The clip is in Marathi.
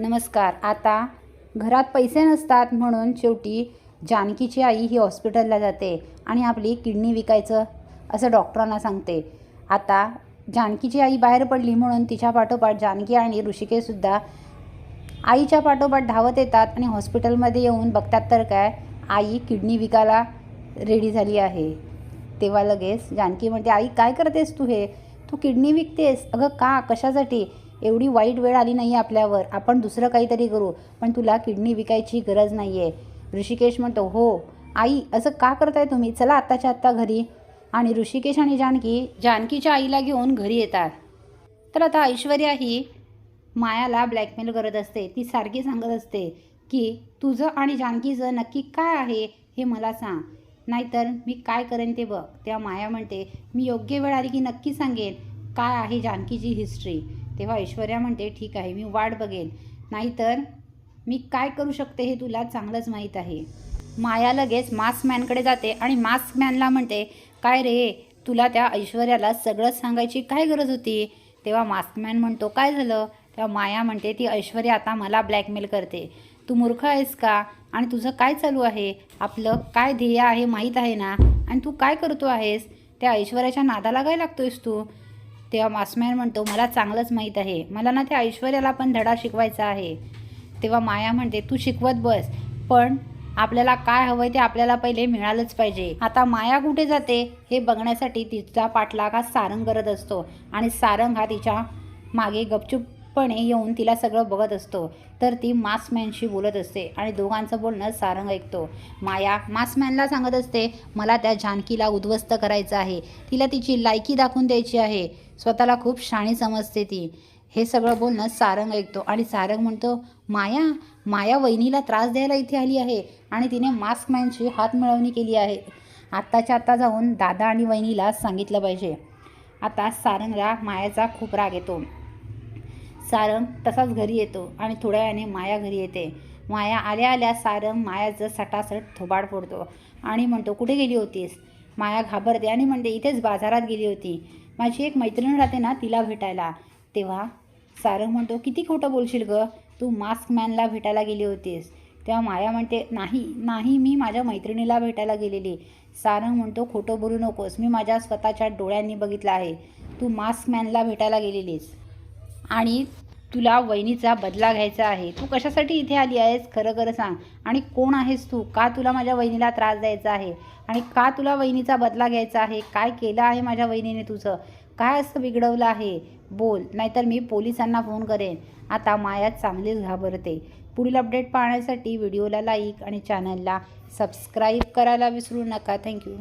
नमस्कार. आता घरात पैसे नसतात म्हणून शेवटी जानकीची आई ही हॉस्पिटलला जाते आणि आपली किडनी विकायचं असं डॉक्टरांना सांगते. आता जानकीची आई बाहेर पडली म्हणून तिच्या पाठोपाठ जानकी आणि ऋषिकेसुद्धा आईच्या पाठोपाठ धावत येतात आणि हॉस्पिटलमध्ये येऊन बघतात तर काय आई किडनी विकायला रेडी झाली आहे. तेव्हा लगेच जानकी म्हणते आई काय करतेस तू हे? तू किडनी विकतेस? अगं का? कशासाठी? एवढी वाईट वेळ आली नाही आपल्यावर. आपण दुसरं काहीतरी करू. पण तुला किडनी विकायची गरज नाही आहे ऋषिकेश म्हणतो हो. आई असं का करताय तुम्ही? चला आत्ताच्या आत्ता घरी. आणि ऋषिकेश आणि जानकी जानकीच्या आईला घेऊन घरी येतात. तर आता ऐश्वर्या ही मायाला ब्लॅकमेल करत असते. ती सारखी सांगत असते की तुझं आणि जानकीचं नक्की काय आहे हे मला सांग. नाहीतर मी काय करेन ते बघ. तेव्हा माया म्हणते मी योग्य वेळ आली की नक्की सांगेन काय आहे जानकीची हिस्ट्री तेव्हा ऐश्वर्या म्हणते ठीक आहे मी वाट बघेन. नाहीतर मी काय करू शकते हे तुला चांगलंच माहीत आहे. माया लगेच मास्क मॅनकडे जाते आणि मास्क मॅनला म्हणते काय रे तुला त्या ऐश्वर्याला सगळंच सांगायची काय गरज होती? तेव्हा मास्कमॅन म्हणतो काय झालं? तेव्हा माया म्हणते ती ऐश्वर्या आता मला ब्लॅकमेल करते. तू मूर्ख आहेस का? आणि तुझं काय चालू आहे? आपलं काय ध्येय आहे माहीत आहे ना? आणि तू काय करतो आहेस? त्या ऐश्वर्याच्या नादाला काय लागतोयस तू? तेव्हा मास्कमॅन म्हणतो मला चांगलंच माहीत आहे. मला ना त्या ऐश्वर्याला पण धडा शिकवायचा आहे. तेव्हा माया म्हणते तू शिकवत बस पण आपल्याला काय हवंय ते आपल्याला पहिले मिळालंच पाहिजे. आता माया कुठे जाते हे बघण्यासाठी तिचा पाठलाग हा सारंग करत असतो आणि सारंग हा तिच्यामागे गपचूप पण येऊन तिला सगळं बघत असतो. तर ती मास्कमॅनशी बोलत असते आणि दोघांचं बोलणं सारंग ऐकतो. माया मास्कमॅनला सांगत असते मला त्या जानकीला उद्ध्वस्त करायचं आहे. तिला तिची लायकी दाखवून द्यायची आहे. स्वतःला खूप शाणी समजते ती. हे सगळं बोलणं सारंग ऐकतो आणि सारंग म्हणतो माया माया वहिनीला त्रास द्यायला इथे आली आहे. आणि तिने मास्कमॅनशी हात मिळवणी केली आहे. आत्ताच्या आत्ता जाऊन दादा आणि वहिनीला सांगितलं पाहिजे. आता सारंगला मायाचा खूप राग येतो. सारंग तसाच घरी येतो आणि थोड्या वेळाने माया घरी येते. माया आल्या आल्या सारंग मायाचं सटासट थोबाड फोडतो आणि म्हणतो कुठे गेली होतीस? माया घाबरते आणि म्हणते इथेच बाजारात गेली होती. माझी एक मैत्रीण राहते ना तिला भेटायला. तेव्हा सारंग म्हणतो किती खोटं बोलशील गं? तू मास्क मॅनला भेटायला गेली होतीस. तेव्हा माया म्हणते नाही नाही मी माझ्या मैत्रिणीला भेटायला गेलेली. सारंग म्हणतो खोटं बोलू नकोस. मी माझ्या स्वतःच्या डोळ्यांनी बघितलं आहे. तू मास्क मॅनला भेटायला गेलेलीस. आणि तुला वहिनीचा बदला घ्यायचा आहे. तू कशासाठी इथे आली आहेस? खरं खरं सांग. आणि कोण आहेस तू? का तुला माझ्या वहिनीला त्रास द्यायचा आहे? आणि का तुला वहिनीचा बदला घ्यायचा आहे? काय केलं आहे माझ्या वहिनीने तुझं? काय असं बिघडवलं आहे? बोल. नाहीतर मी पोलिसांना फोन करेन. आता माया चांगलीच घाबरते. पुढील अपडेट पाहण्यासाठी व्हिडिओला लाईक आणि चॅनलला सबस्क्राईब करायला विसरू नका. थँक्यू.